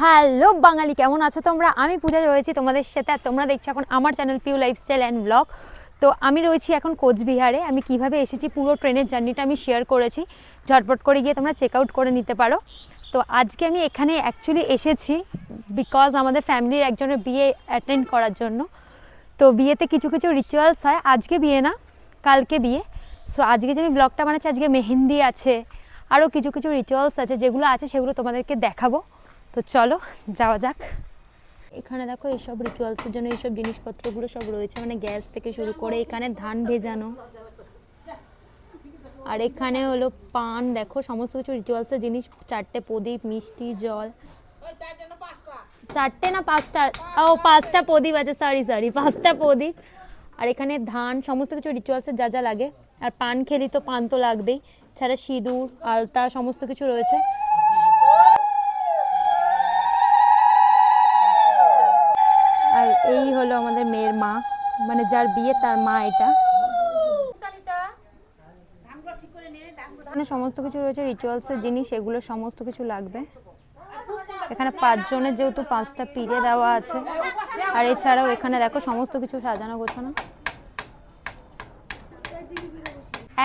Hello বাঙালি, কেমন আছো তোমরা? আমি পূজা রয়েছি তোমাদের সাথে আর তোমরা দেখছ এখন আমার channel Piu lifestyle and vlog তো আমি রয়েছি এখন কোচবিহারে। আমি কীভাবে এসেছি পুরো ট্রেনের জার্নিটা আমি শেয়ার করেছি। ঝটপট করে গিয়ে তোমরা চেক আউট করে নিতে পারো। তো আজকে আমি এখানে অ্যাকচুয়ালি এসেছি বিকজ আমাদের ফ্যামিলির একজনের বিয়ে অ্যাটেন্ড করার জন্য। তো বিয়েতে কিছু কিছু রিচুয়ালস হয়। আজকে বিয়ে না, কালকে বিয়ে। সো আজকে যে আমি ব্লগটা বানাচ্ছি, আজকে মেহেন্দি আছে। আরও কিছু কিছু রিচুয়ালস আছে যেগুলো আছে, সেগুলো তোমাদেরকে দেখাবো। তো চলো, যাওয়া যাক। এখানে দেখো এইসব রিচুয়ালসের জন্য এইসব জিনিসপত্রগুলো সব রয়েছে মানে গ্যাস থেকে শুরু করে এখানে ধান ভেজানো। আর এখানে হলো পান, দেখো সমস্ত কিছু রিচুয়ালসের জিনিস, চারটে প্রদীপ, মিষ্টি, জল। চারটে না পাঁচটা? ও, পাঁচটা প্রদীপ আছে সরি সরি পাঁচটা প্রদীপ। আর এখানে ধান, সমস্ত কিছু রিচুয়ালসের যা যা লাগে। আর পান খেলি তো পান তো লাগবেই ছাড়া সিঁদুর, আলতা, সমস্ত কিছু রয়েছে আর এই হলো আমাদের মেয়ের মা মানে যার বিয়ে তার মা এটা। এখানে সমস্ত কিছু রয়েছে রিচুয়ালসের জিনিস, এগুলো সমস্ত কিছু লাগবে। এখানে পাঁচজনের যেহেতু পাঁচটা পিড়ে দেওয়া আছে, আর এছাড়াও এখানে দেখো সমস্ত কিছু সাজানো গোছানো।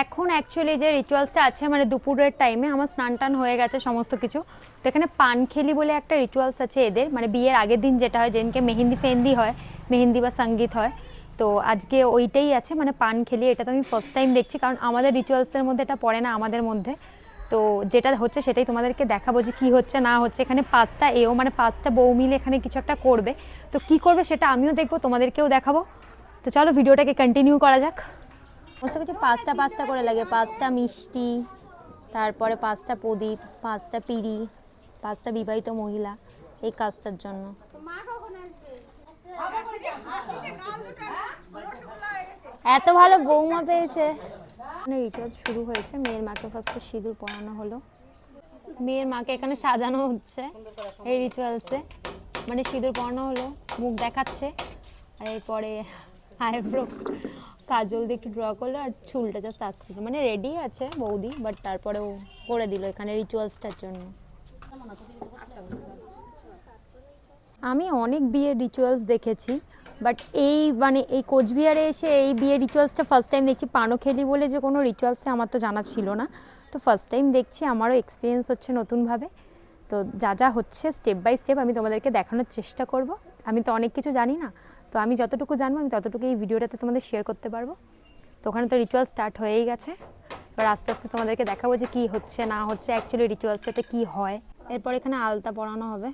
এখন অ্যাকচুয়ালি যে রিচুয়ালসটা আছে মানে দুপুরের টাইমে আমার স্নান টান হয়ে গেছে সমস্ত কিছু। তো এখানে পানখেলি বলে একটা রিচুয়ালস আছে এদের মানে বিয়ের আগের দিন যেটা হয়, যেদিনকে মেহেন্দি ফেহেন্দি হয় মেহেন্দি বা সংগীত হয়। তো আজকে ওইটাই আছে মানে পান খেলি এটা তো আমি ফার্স্ট টাইম দেখছি কারণ আমাদের রিচুয়ালসের মধ্যে এটা পড়ে না আমাদের মধ্যে। তো যেটা হচ্ছে সেটাই তোমাদেরকে দেখাবো যে কী হচ্ছে না হচ্ছে। এখানে পাঁচটা এও মানে পাঁচটা বউ মিলে এখানে কিছু একটা করবে। তো কি করবে সেটা আমিও দেখব তোমাদেরকেও দেখাবো। তো চলো ভিডিওটাকে কন্টিনিউ করা যাক। সমস্ত কিছু পাঁচটা পাঁচটা করে লাগে পাঁচটা মিষ্টি তারপরে পাঁচটা প্রদীপ পাঁচটা পিড়ি পাঁচটা বিবাহিত মহিলা এই কাজটার জন্য। এত ভালো বৌমা পেয়েছে। রিচার্জ শুরু হয়েছে, মেয়ের মাকে ফার্স্টে সিঁদুর পরানো হলো। মেয়ের মাকে এখানে সাজানো হচ্ছে এই রিচুয়ালসে মানে সিঁদুর পরানো হলো, মুখ দেখাচ্ছে, আর এরপরে আইব্রো কাজল দিয়ে একটু ড্র করল, আর চুলটা জাস্ট আসছিল। মানে রেডি আছে বৌদি বাট তারপরেও করে দিল এখানে রিচুয়ালসটার জন্য। আমি অনেক বিয়ের রিচুয়ালস দেখেছি বাট এই মানে এই কোচবিহারে এসে এই বিয়ের রিচুয়ালসটা ফার্স্ট টাইম দেখছি। পানোখেলি বলে যে কোনো রিচুয়ালসে আমার তো জানা ছিল না। তো ফার্স্ট টাইম দেখছি, আমারও এক্সপিরিয়েন্স হচ্ছে নতুনভাবে। তো যা যা হচ্ছে স্টেপ বাই স্টেপ আমি তোমাদেরকে দেখানোর চেষ্টা করব। আমি তো অনেক কিছু জানি না, তো আমি যতটুকু জানব, আমি ততটুকু এই ভিডিওটাতে তোমাদের শেয়ার করতে পারব। তো ওখানে তো রিচুয়াল স্টার্ট হয়েই গেছে। এবার আস্তে আস্তে তোমাদেরকে দেখাবো যে কী হচ্ছে, না হচ্ছে অ্যাকচুয়ালি রিচুয়ালসটাতে কী হয়। এরপর এখানে আলতা পরানো হবে।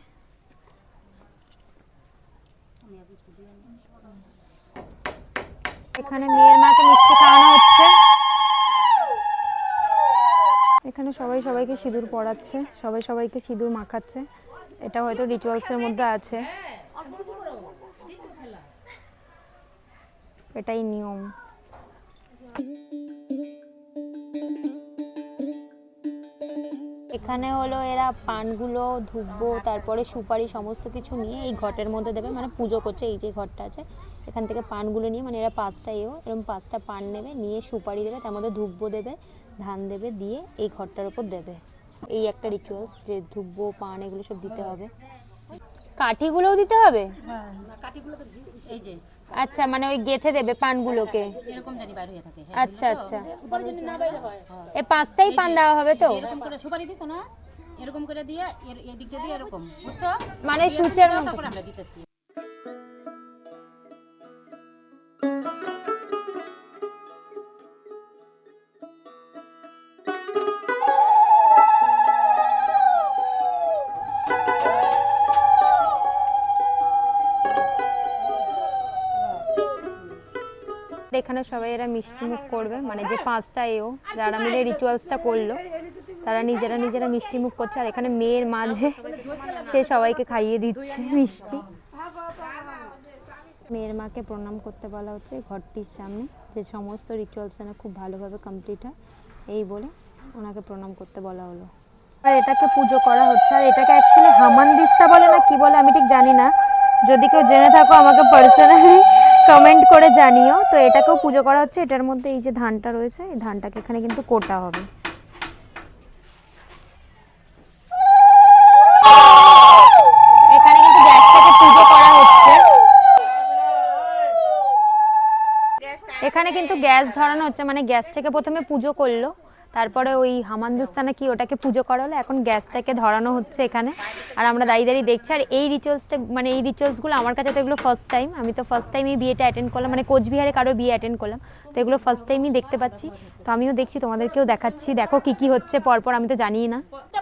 এখানে মেয়ের মাকে মিষ্টি খাওয়ানো হচ্ছে। এখানে সবাই সবাইকে সিঁদুর পড়াচ্ছে, সবাই সবাইকে সিঁদুর মাখাচ্ছে। এটা হয়তো রিচুয়ালসের মধ্যে আছে। এটাই নিয়ম। এখানে হলো এরা পানগুলো ধুববো তারপরে সুপারি, সমস্ত কিছু নিয়ে এই ঘটের মধ্যে দেবে। মানে পুজো করছে, এই যে ঘরটা আছে। এখান থেকে পানগুলো নিয়ে মানে এরা পাঁচটা এও এরকম পাঁচটা পান নেবে নিয়ে সুপারি দেবে তার মধ্যে ধুব্বো দেবে ধান দেবে দিয়ে এই ঘরটার উপর দেবে। এই একটা রিচুয়ালস যে ধুব্বো পান এগুলো সব দিতে হবে। কাঠিগুলোও দিতে হবে? আচ্ছা মানে ওই গেথে দেবে পানগুলোকে? এরকম জানি বাইরে হয়ে থাকে আচ্ছা আচ্ছা। এই পাঁচটাই পান দেওয়া হবে তো? এরকম করে সুপারি দিছো না? এরকম করে দিয়ে এর এদিক দিয়ে এরকম বুঝছ? মানে সূচের মতো। আমরা দিতেছি। এখানে সবাই এরা মিষ্টি মুখ করবে মানে যে পাঁচটা এও, যারা মিলে রিচুয়ালসটা করল, তারা নিজেরা নিজেরা মিষ্টি মুখ করছে, আর এখানে মেয়ের মাঝে সে সবাইকে খাইয়ে দিচ্ছে মিষ্টি। মেয়ের মাকে প্রণাম করতে বলা হচ্ছে ঘরটির সামনে, যে সমস্ত রিচুয়ালস যেন খুব ভালোভাবে কমপ্লিট হয়, এই বলে ওনাকে প্রণাম করতে বলা হলো। আর এটাকে পুজো করা হচ্ছে, আর এটাকে অ্যাকচুয়ালি হামান দিস্তা বলে না কি বলে আমি ঠিক জানি না। যদি কেউ জেনে থাকো, আমাকে পার্সোনালি কমেন্ট করে জানিও। তো এটাকেও পুজো করা হচ্ছে। এটার মধ্যে এই যে ধানটা রয়েছে, এই ধানটাকে এখানে কিন্তু কোটা হবে। এখানে কিন্তু গ্যাস থেকে পুজো করা হচ্ছে। এখানে কিন্তু গ্যাস ধরানো হচ্ছে। মানে গ্যাস থেকে প্রথমে পুজো করল। তারপরে ওই হামানদুস্তানে কি ওটাকে পুজো করালো? এখন গ্যাসটাকে ধরানো হচ্ছে এখানে। আর আমরা দাঁড়িয়ে দাঁড়িয়ে দেখছি। আর এই রিচুয়ালসটা মানে এই রিচুয়ালসগুলো আমার কাছে তো এগুলো ফার্স্ট টাইম আমি তো ফার্স্ট টাইম এই বিয়েটা অ্যাটেন্ড করলাম। মানে কোচবিহারে কারও বিয়ে অ্যাটেন্ড করলাম। তো এগুলো ফার্স্ট টাইমই দেখতে পাচ্ছি। তো আমিও দেখছি, তোমাদেরকেও দেখাচ্ছি। দেখো কি কি হচ্ছে পরপর, আমি তো জানিই না।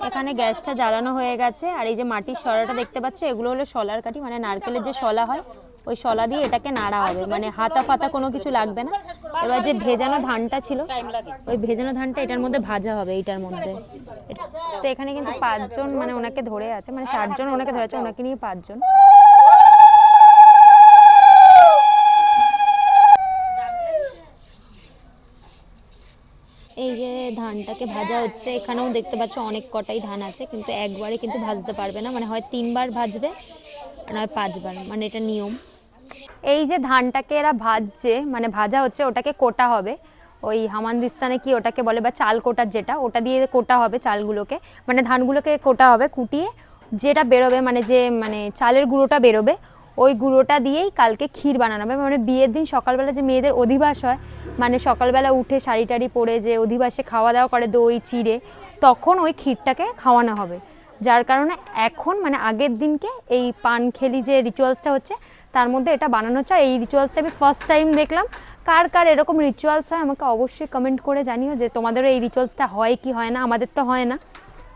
এখানে গ্যাসটা জ্বালানো হয়ে গেছে। আর এই যে মাটির সরাটা দেখতে পাচ্ছ, এগুলো হলো শলার কাঠি। মানে নারকেলের যে শলা হয় ওই শলা দিয়ে এটাকে নাড়া হবে। মানে হাতা ফাতা কোনো কিছু লাগবে না। এবার যে ভেজানো ধানটা ছিল ওই ভেজানো ধানটা এটার মধ্যে ভাজা হবে এটার মধ্যে। তো এখানে কিন্তু পাঁচজন মানে ওনাকে ধরে আছে মানে চারজন ওনাকে ধরে আছে ওনাকে নিয়ে পাঁচজন। এই যে ধানটাকে ভাজা হচ্ছে এখানেও দেখতে পাচ্ছ অনেক কটাই ধান আছে কিন্তু একবারে কিন্তু ভাজতে পারবে না। মানে হয় তিনবার ভাজবে আর নয় পাঁচবার মানে এটা নিয়ম। এই যে ধানটাকে এরা ভাজছে মানে ভাজা হচ্ছে, ওটাকে কোটা হবে। ওই হামানদিস্তানে কি ওটাকে বলে, বা চাল কোটার যেটা, ওটা দিয়ে কোটা হবে চালগুলোকে। মানে ধানগুলোকে কোটা হবে, কুটিয়ে যেটা বেরোবে মানে যে মানে চালের গুঁড়োটা বেরোবে, ওই গুঁড়োটা দিয়েই কালকে ক্ষীর বানানো হবে। মানে বিয়ের দিন সকালবেলা যে মেয়েদের অধিবাস হয় মানে সকালবেলা উঠে শাড়ি টাড়ি পরে যে অধিবাসে খাওয়া দাওয়া করে দই, চিড়ে, তখন ওই ক্ষীরটাকে খাওয়ানো হবে। যার কারণে এখন মানে আগের দিনকে এই পান খেলি যে রিচুয়ালসটা হচ্ছে তার মধ্যে এটা বানানো চায় এই রিচুয়ালসটা আমি ফার্স্ট টাইম দেখলাম। কার কার এরকম রিচুয়ালস হয় আমাকে অবশ্যই কমেন্ট করে জানিও যে তোমাদেরও এই রিচুয়ালসটা হয় কি হয় না? আমাদের তো হয় না।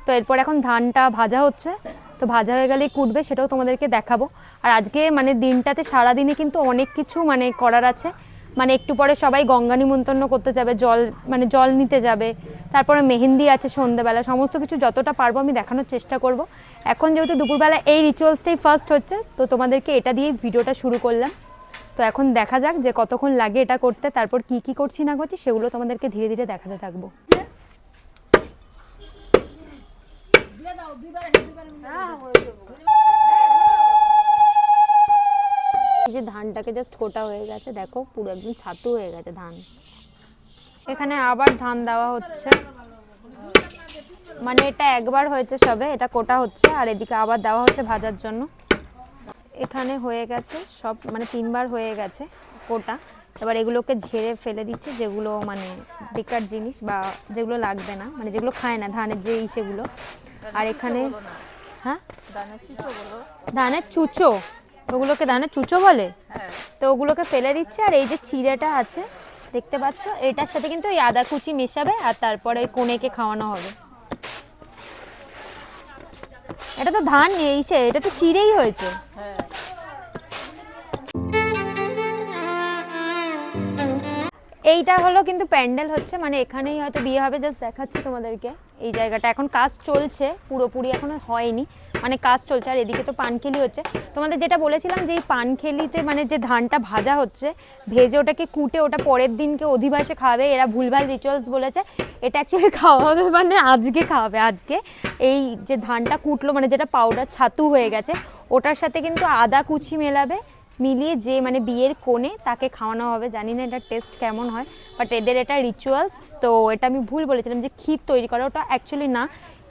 তো এরপর এখন ধানটা ভাজা হচ্ছে। তো ভাজা হয়ে গেলেই কুটবে, সেটাও তোমাদেরকে দেখাবো। আর আজকে মানে দিনটাতে সারাদিনে কিন্তু অনেক কিছু মানে করার আছে। মানে একটু পরে সবাই গঙ্গা নিমন্ত্রণ করতে যাবে জল মানে জল নিতে যাবে তারপরে মেহেন্দি আছে সন্ধ্যেবেলা সমস্ত কিছু যতটা পারব আমি দেখানোর চেষ্টা করব। এখন যেহেতু দুপুরবেলা এই রিচুয়ালসটাই ফার্স্ট হচ্ছে তো তোমাদেরকে এটা দিয়ে ভিডিওটা শুরু করলাম। তো এখন দেখা যাক যে কতক্ষণ লাগে এটা করতে তারপর কি কি করছি না করছি সেগুলো তোমাদেরকে ধীরে ধীরে দেখাতে থাকব। যে ধানটাকে জাস্ট কোটা হয়ে গেছে দেখো পুরো একদম ছাতু হয়ে গেছে ধান। এখানে আবার ধান দেওয়া হচ্ছে। মানে এটা একবার হয়েছে সবে এটা কোটা হচ্ছে আর এদিকে আবার দেওয়া হচ্ছে ভাজার জন্য। এখানে হয়ে গেছে সব মানে তিনবার হয়ে গেছে কোটা। এবার এগুলোকে ঝেড়ে ফেলে দিচ্ছে যেগুলো মানে বেকার জিনিস বা যেগুলো লাগবে না মানে যেগুলো খায় না ধানের যে সেগুলো। আর এখানে হ্যাঁ? ধানের চুচো? ওগুলোকে ধানের চুচো বলে? তো ওগুলোকে ফেলে দিচ্ছে আর এই যে চিড়েটা আছে দেখতে পাচ্ছ এটার সাথে কিন্তু এই আদা কুচি মেশাবে আর তারপরে ওই কোনেকে খাওয়ানো হবে। এটা তো ধান এই সে এটা তো চিড়েই হয়েছে। এইটা হলো কিন্তু প্যান্ডেল হচ্ছে মানে এখানেই হয়তো বিয়ে হবে জাস্ট দেখাচ্ছি তোমাদেরকে। এই জায়গাটা। এখন কাজ চলছে, পুরোপুরি এখনও হয়নি। মানে কাজ চলছে, আর এদিকে তো পানখেলি হচ্ছে। তোমাদের যেটা বলেছিলাম যে এই পানখেলিতে মানে যে ধানটা ভাজা হচ্ছে, ভেজে ওটাকে কুটে ওটা পরের দিনকে অধিবাসে খাওয়াবে এরা ভুলভাল রিচুয়ালস বলেছে, এটা অ্যাকচুয়ালি খাওয়া হবে মানে আজকে খাওয়াবে আজকে। এই যে ধানটা কুটলো মানে যেটা পাউডার ছাতু হয়ে গেছে, ওটার সাথে কিন্তু আদা কুচি মেলাবে, মিলিয়ে যে মানে বিয়ের কোণে তাকে খাওয়ানো হবে। জানি না এটা টেস্ট কেমন হয় বাট এদের এটা রিচুয়ালস তো এটা আমি ভুল বলেছিলাম যে ক্ষীর তৈরি করা ওটা অ্যাকচুয়ালি না।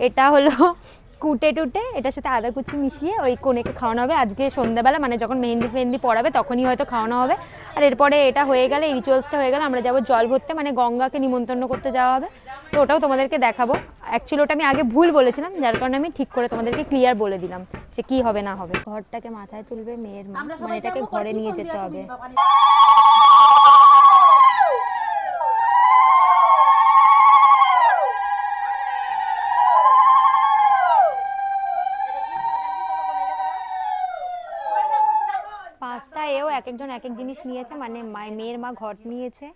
এটা হলো কুটে টুটে এটার সাথে আদা কুচি মিশিয়ে ওই কোণেকে খাওয়ানো হবে। আজকে সন্ধ্যাবেলা মানে যখন মেহেন্দি ফেহেন্দি পড়াবে তখনই হয়তো খাওয়ানো হবে। আর এরপরে এটা হয়ে গেলে রিচুয়ালসটা হয়ে গেলে আমরা যাব জল ভরতে মানে গঙ্গাকে নিমন্ত্রণ করতে যাওয়া হবে। তো ওটাও তোমাদেরকে দেখাবো। অ্যাকচুয়ালি ওটা আমি আগে ভুল বলেছিলাম যার কারণে আমি ঠিক করে তোমাদেরকে ক্লিয়ার বলে দিলাম যে কি হবে না হবে। ঘরটাকে মাথায় তুলবে মেয়ের মা মানে এটাকে ঘরে নিয়ে যেতে হবে। এক একজন এক এক জিনিস নিয়েছে মানে মেয়ের মা ঘট নিয়েছে।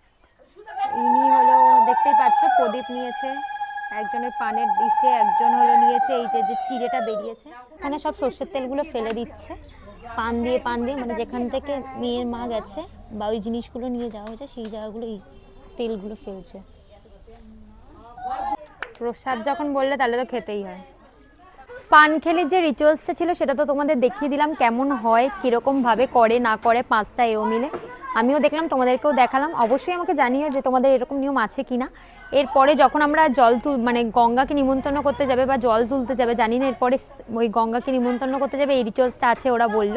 ইনি হলো, দেখতেই পাচ্ছ, প্রদীপ নিয়েছে, একজনের পানের ডিশে একজন হলো নিয়েছে, এই যে যে চিড়েটা বেরিয়েছে। এখানে সব সর্ষের তেলগুলো ফেলে দিচ্ছে, পান দিয়ে পান দিয়ে মানে যেখান থেকে মেয়ের মা গেছে বা ওই জিনিসগুলো নিয়ে যাওয়া হয়েছে, সেই জায়গাগুলো এই তেলগুলো ফেলছে। প্রসাদ যখন বললে, তাহলে তো খেতেই হয়। পানখেলির যে রিচুয়ালসটা ছিল, সেটা তো তোমাদের দেখিয়ে দিলাম, কেমন হয় কীরকমভাবে করে, না করে, পাঁচটা এও মিলে। আমিও দেখলাম, তোমাদেরকেও দেখালাম। অবশ্যই আমাকে জানিও যে তোমাদের এরকম নিয়ম আছে কি না এরপরে যখন আমরা জল তুল মানে গঙ্গাকে নিমন্ত্রণ করতে যাবে বা জল তুলতে যাবে, জানি না, এরপরে ওই গঙ্গাকে নিমন্ত্রণ করতে যাবে, এই রিচুয়ালসটা আছে, ওরা বলল।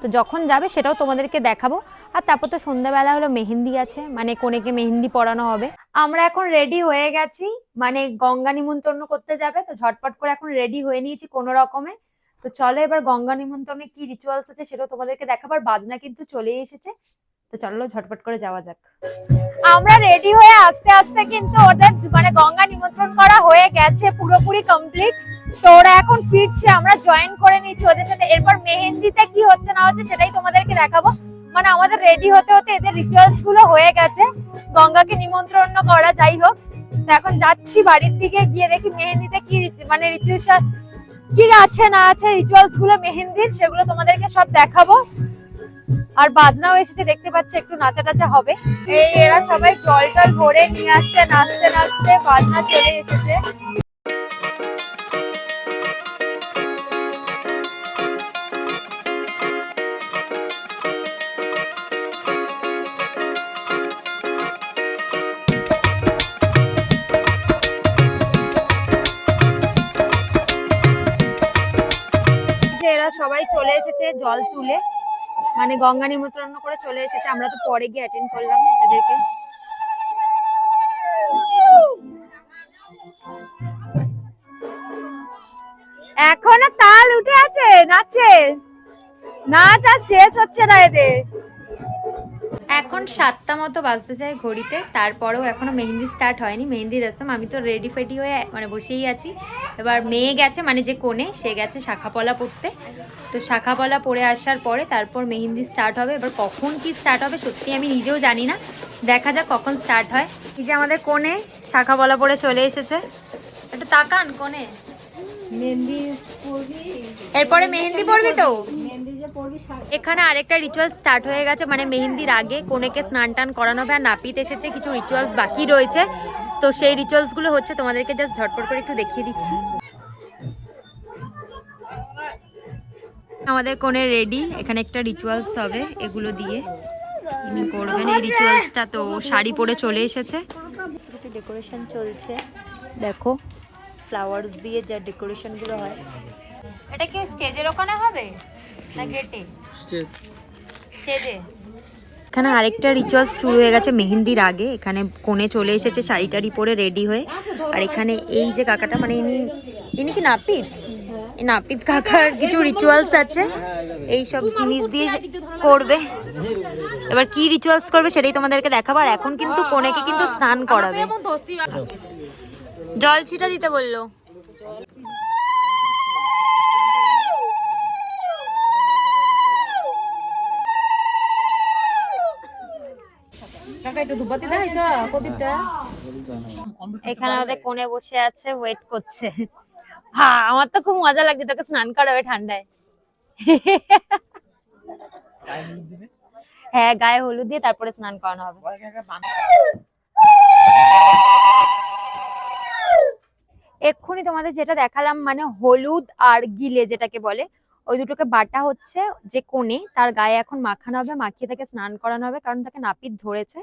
তো যখন যাবে সেটাও তোমাদেরকে দেখাবো। আর তারপর তো সন্ধ্যাবেলা হলো মেহেন্দি আছে মানে কোনেকে মেহেন্দি পড়ানো হবে। আমরা এখন রেডি হয়ে গেছি মানে গঙ্গা নিমন্ত্রণ করতে যাবে, তো ঝটপট করে এখন রেডি হয়ে নিয়েছি কোনো রকমে। তো চলো এবার গঙ্গা নিমন্ত্রণে কি রিচুয়ালস আছে সেটাও তোমাদেরকে দেখাবার বাজনা কিন্তু চলেই এসেছে। তো চলো ঝটপট করে যাওয়া যাক। আমরা রেডি হয়ে আস্তে আস্তে কিন্তু ওদের মানে গঙ্গা নিমন্ত্রণ করা হয়ে গেছে পুরোপুরি কমপ্লিট তো ওরা এখন ফিরছে, আমরা জয়েন করে নিয়েছি ওদের সাথে। এরপর মেহেন্দিতে কি হচ্ছে না হচ্ছে সেটাই তোমাদেরকে দেখাবো। মানে আমাদের রেডি হতে হতে এদের রিচুয়ালসগুলো হয়ে গেছে। গঙ্গাকে নিমন্ত্রণ করা যাই হোক। এখন যাচ্ছি বাড়ির দিকে, গিয়ে দেখি মেহেন্দিতে কি মানে রিচুয়াল কি আছে, না আছে রিচুয়ালসগুলো মেহেন্দির, সেগুলো তোমাদেরকে সব দেখাবো। আর বাজনাও এসেছে, দেখতে পাচ্ছি, একটু নাচা টাচা হবে। এই এরা সবাই জল টল ভরে নিয়ে আসছে নাচতে নাচতে বাজনা চলে এসেছে। সবাই চলে এসেছে জল তুলে। মানে গঙ্গা নিমন্ত্রণ করে চলে এসেছে। আমরা তো পরে গিয়ে অ্যাটেন্ড করলাম এদেরকে। এখনও তাল উঠে আছে, নাচে। নাচ আর শেষ হচ্ছে না এদের। এখন সাতটা মতো বাজতে যায় ঘড়িতে তারপরেও এখনও মেহেন্দি স্টার্ট হয়নি। মেহেন্দি রসম আমি তো রেডি ফেডি হয়ে মানে বসেই আছি। এবার মেয়ে গেছে মানে যে কোণে সে গেছে শাখাপলা পরতে। তো শাখাপলা পরে আসার পরে তারপর মেহেন্দি স্টার্ট হবে। এবার কখন কি স্টার্ট হবে সত্যি আমি নিজেও জানি না। দেখা যাক কখন স্টার্ট হয়। এই যে আমাদের কোণে শাখাপলা পরে চলে এসেছে। একটু তাকান কোণে মেহেন্দি এরপরে মেহেন্দি পরবি তো? এখানে আরেকটা রিচুয়াল স্টার্ট হয়ে গেছে মানে মেহেন্দির আগে। কোনেকে স্নান টান করানো হবে আর নাপিত এসেছে কিছু রিচুয়ালস বাকি রয়েছে। তো সেই রিচুয়ালসগুলো হচ্ছে তোমাদেরকে জাস্ট ঝটপট করে একটু দেখিয়ে দিচ্ছি। আমাদের কোণে রেডি এখানে একটা রিচুয়ালস হবে এগুলো দিয়ে। ইনি করবেন এই রিচুয়ালসটা তো শাড়ি পরে চলে এসেছে। ডেকোরেশন চলছে। দেখো ফ্লাওয়ার্স দিয়ে যা ডেকোরেশনগুলো হয়। এটা কি স্টেজের ওখানে হবে? না গেটে। স্টেজে এখানে আরেকটা রিচুয়ালস শুরু হয়ে গেছে মেহেন্দির আগে। এখানে কোণে চলে এসেছে শাড়ি টাড়ি পরে রেডি হয়ে। আর এখানে এই যে কাকাটা মানে ইনি ইনি কি নাপিত? এই নাপিত কাকার কিছু রিচুয়ালস আছে। এই সব জিনিস দিয়ে করবে। এবার কি রিচুয়ালস করবে সেটাই তোমাদেরকে দেখাবো। আর এখন কিন্তু কোণেকে কিন্তু স্নান করাবে। জল ছিটা দিতে বলল। কাকা একটু ধুপাতি দেখাইছ প্রদীপটা? এখানে আমাদের কোণে বসে আছে ওয়েট করছে। হ্যাঁ আমার তো খুব মজা লাগছে, তোকে স্নান করাবে ঠান্ডায়। হ্যাঁ গায়ে হলুদ দিয়ে তারপরে স্নান করানো হবে। এক্ষুনি তোমাদের যেটা দেখালাম মানে হলুদ আর গিলে যেটাকে বলে, ওই দুটোকে বাটা হচ্ছে যে কোণে, তার গায়ে এখন মাখানো হবে, মাখিয়ে তাকে স্নান করানো হবে, কারণ তাকে নাপিত ধরেছে।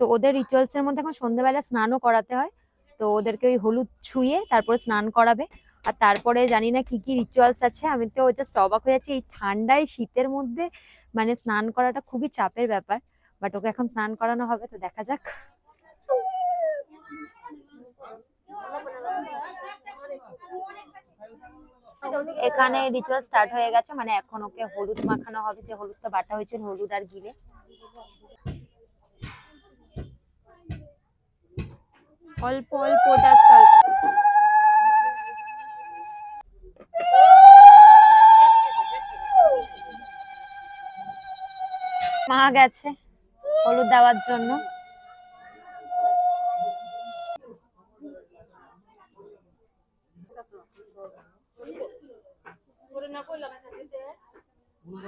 তো ওদের রিচুয়ালস এর মধ্যে এখন সন্ধ্যেবেলা স্নানও করাতে হয়। তো ওদেরকে ওই হলুদ ছুঁয়ে তারপরে স্নান করাবে। আর তারপরে জানি না কি কি রিচুয়ালস আছে। আমি তো জাস্ট অবাক হয়ে যাচ্ছি। এই ঠান্ডায় শীতের মধ্যে মানে স্নান করাটা খুবই চাপের ব্যাপার। বাট ওকে এখন স্নান করানো হবে, তো দেখা যাক। এখানে রিচুয়াল স্টার্ট হয়ে গেছে। মানে এখন ওকে হলুদ মাখানো হবে। যে হলুদটা বাটা হয়েছে, হলুদ আর গিলে অল্প অল্প মা গেছে হলুদ দেওয়ার জন্য।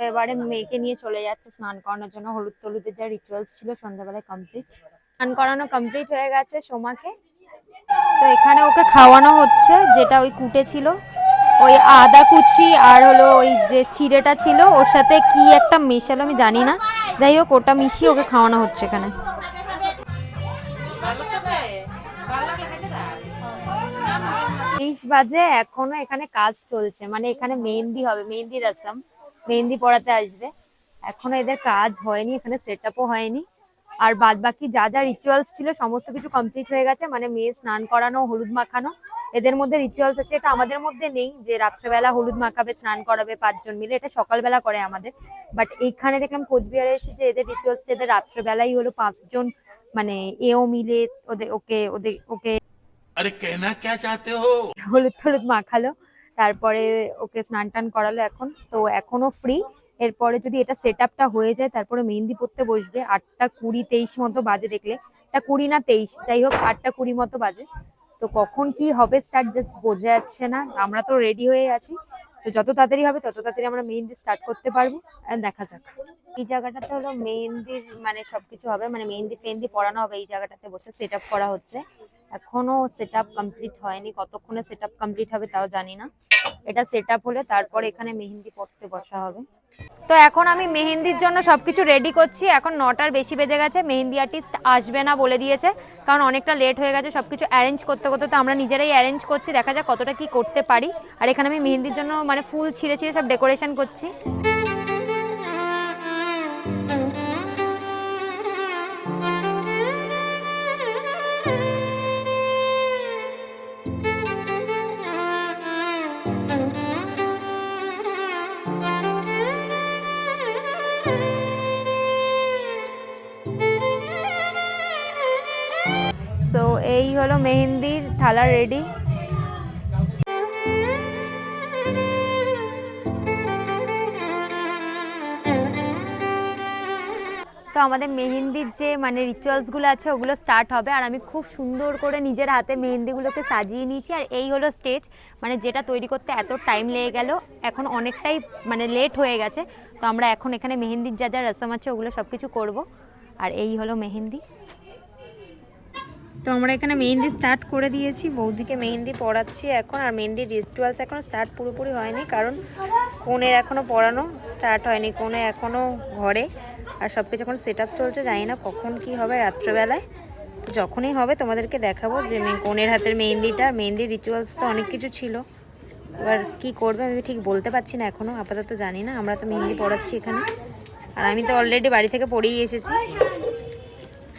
এবারে মেয়েকে নিয়ে চলে যাচ্ছে স্নান করানোর জন্য। হলুদ টলুদের যা রিচুয়ালস ছিল সন্ধ্যাবেলায় কমপ্লিট স্নান করানো কমপ্লিট হয়ে গেছে সোমাকে। তো এখানে ওকে খাওয়ানো হচ্ছে, যেটা ওই কুটে ছিল। ওই আদা কুচি আর হলো ওই যে চিড়েটা ছিল, ওর সাথে কি একটা মেশালো আমি জানি না। যাই হোক, ওটা মিশিয়ে ওকে খাওয়ানো হচ্ছে এখানে। তেইশ বাজে, এখনও এখানে কাজ চলছে। মানে এখানে মেহেন্দি হবে, মেহেন্দি রসম। মেহেন্দি পড়াতে আসবে। এখনও এদের কাজ হয়নি, এখানে সেট আপও হয়নি। আর বাদ বাকি যা যা রিচুয়ালস ছিল সমস্ত কিছু কমপ্লিট হয়ে গেছে। মানে মেয়ে স্নান করানো হলুদ মাখানো এদের মধ্যে রিচুয়ালস আছে। এটা আমাদের মধ্যে নেই যে রাত্রেবেলা হলুদ মাখাবে স্নান করাবে পাঁচজন মিলে এটা সকালবেলা করে আমাদের। বাট এইখানে দেখলাম কোচবিহারে এসে যে এদের রিচুয়ালস এদের রাত্রেবেলাই হলো পাঁচজন মানে এও মিলে ওদের ওকে ওদের ওকে আরে কেনা কে চাতে হো? হলুদ হলুদ মাখালো। তারপরে ওকে স্নান টান করালো এখন। তো এখনও ফ্রি এরপরে যদি এটা সেট আপটা হয়ে যায়, তারপরে মেহেন্দি পড়তে বসবে, আটটা কুড়ি তেইশ মতো বাজে দেখলে। এটা কুড়ি না তেইশ, যাই হোক, আটটা কুড়ি মতো বাজে। তো কখন কি হবে স্টার্ট জাস্ট বোঝা যাচ্ছে না। আমরা তো রেডি হয়ে আছি। তো যত তাড়াতাড়ি হবে, তত তাড়াতাড়ি আমরা মেহেন্দি স্টার্ট করতে পারব। দেখা যাক। এই জায়গাটাতে হলো মেহেন্দির মানে সবকিছু হবে। মানে মেহেন্দি ফেহেন্দি পড়ানো হবে এই জায়গাটাতে বসে সেট আপ করা হচ্ছে। এখনও সেট আপ কমপ্লিট হয়নি। কতক্ষণে সেট আপ কমপ্লিট হবে তাও জানি না। এটা সেট আপ হলে তারপর এখানে মেহেন্দি পড়তে বসা হবে। তো এখন আমি মেহেন্দির জন্য সবকিছু রেডি করছি। এখন নটার বেশি বেজে গেছে, মেহেন্দি আর্টিস্ট আসবে না বলে দিয়েছে। কারণ অনেকটা লেট হয়ে গেছে সব কিছু অ্যারেঞ্জ করতে করতে তো আমরা নিজেরাই অ্যারেঞ্জ করছি, দেখা যাক কতটা কি করতে পারি। আর এখানে আমি মেহেন্দির জন্য মানে ফুল ছিঁড়ে ছিঁড়ে সব ডেকোরেশন করছি। থালা রেডি তো আমাদের মেহেন্দির যে মানে রিচুয়ালসগুলো আছে, ওগুলো স্টার্ট হবে। আর আমি খুব সুন্দর করে নিজের হাতে মেহেন্দিগুলোকে সাজিয়ে নিয়েছি। আর এই হলো স্টেজ মানে যেটা তৈরি করতে এত টাইম লেগে গেল, এখন অনেকটাই মানে লেট হয়ে গেছে। তো আমরা এখন এখানে মেহেন্দির যা যা রসম আছে, ওগুলো সব কিছু করব। আর এই হলো মেহেন্দি। তো আমরা এখানে মেহেন্দি স্টার্ট করে দিয়েছি। বৌদিকে মেহেন্দি পড়াচ্ছি এখন, আর মেহেন্দির রিচুয়ালস এখনও স্টার্ট পুরোপুরি হয়নি, কারণ কোণের এখনও পড়ানো স্টার্ট হয়নি কোণে এখনও ঘরে। আর সব কিছু এখন সেট চলছে, জানি না কখন কি হবে রাত্রেবেলায়। তো যখনই হবে তোমাদেরকে দেখাবো যে কোণের হাতের মেহেন্দিটা। মেহেন্দির রিচুয়ালস তো অনেক কিছু ছিল। এবার কি করবে আমি ঠিক বলতে পারছি না এখনও আপাতত জানি না। আমরা তো মেহেন্দি পড়াচ্ছি এখানে। আর আমি তো অলরেডি বাড়ি থেকে পড়েই এসেছি।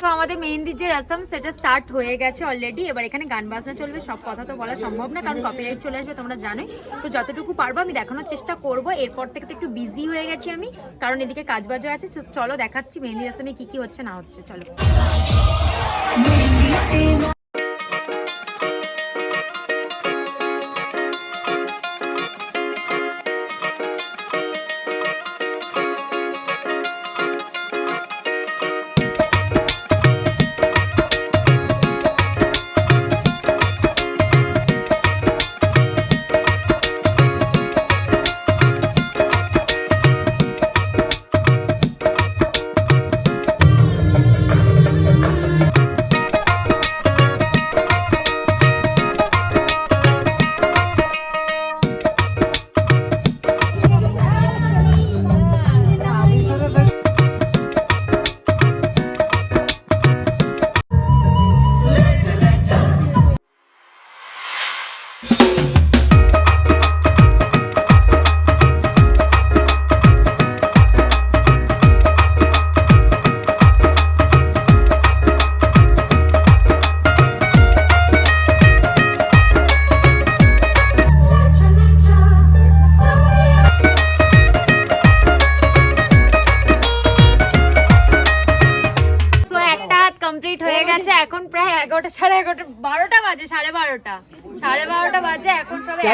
তো আমাদের মেহেন্দির যে রসম, সেটা স্টার্ট হয়ে গেছে অলরেডি এবার এখানে গান বাজনা চলবে, সব কথা তো বলা সম্ভব না, কারণ কপিরাইট চলে আসবে, তোমরা জানোই। তো যতটুকু পারব, আমি দেখানোর চেষ্টা করব। এরপর থেকে তো একটু বিজি হয়ে গেছি আমি, কারণ এদিকে কাজ বাজও আছে চলো দেখাচ্ছি মেহেন্দি রসমে কি কি হচ্ছে, না হচ্ছে, চলো।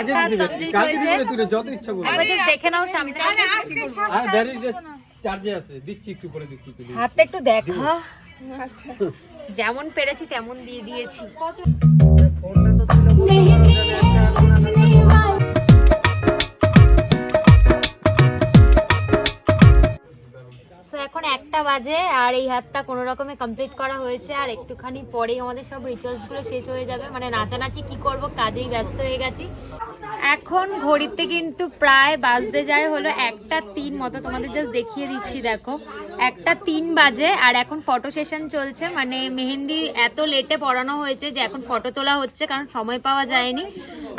দিবে যত ইচ্ছা একবার দেখে নাও সামনে আর ডাইরেক্ট চার্জে আছে। দিচ্ছি একটু পরে দিচ্ছি একটু হাতটা একটু দেখা। যেমন পেরেছি তেমন দিয়ে দিয়েছি। তো বাজে আর এই হাতটা কোনো রকমে কমপ্লিট করা হয়েছে আর একটুখানি পরেই আমাদের সব রিচুয়ালসগুলো শেষ হয়ে যাবে। মানে নাচানাচি কি করব, কাজেই ব্যস্ত হয়ে গেছি। এখন ঘড়িতে কিন্তু প্রায় বাজতে যায় হলো একটা তিন মতো। তোমাদের জাস্ট দেখিয়ে দিচ্ছি, দেখো। একটা তিন বাজে আর এখন ফটো সেশন চলছে। মানে মেহেন্দি এত লেটে পড়ানো হয়েছে যে এখন ফটো তোলা হচ্ছে, কারণ সময় পাওয়া যায়নি।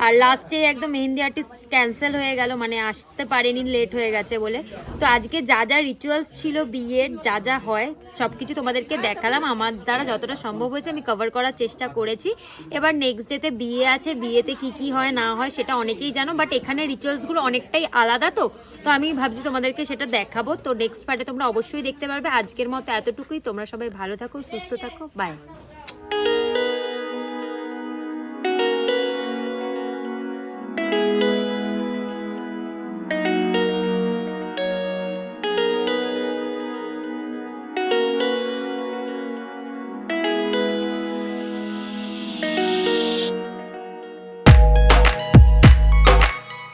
আর লাস্টে একদম মেহেন্দি আর্টিস্ট ক্যান্সেল হয়ে গেল মানে আসতে পারেনি, লেট হয়ে গেছে বলে। তো আজকে যা যা রিচুয়ালস ছিল বিয়ের যা যা হয় সব কিছু তোমাদেরকে দেখালাম। আমার দ্বারা যতটা সম্ভব হয়েছে আমি কভার করার চেষ্টা করেছি। এবার নেক্সট ডেতে বিয়ে আছে, বিয়েতে কি কি হয়, না হয় সেটা অনেকেই জানো বাট এখানে রিচুয়ালসগুলো অনেকটাই আলাদা তো। তো আমি ভাবছি তোমাদেরকে সেটা দেখাবো। তো নেক্সট পার্টে তোমরা অবশ্যই দেখতে পারবে। আজকের মতো এতটুকুই। তোমরা সবাই ভালো থাকো, সুস্থ থাকো। বাই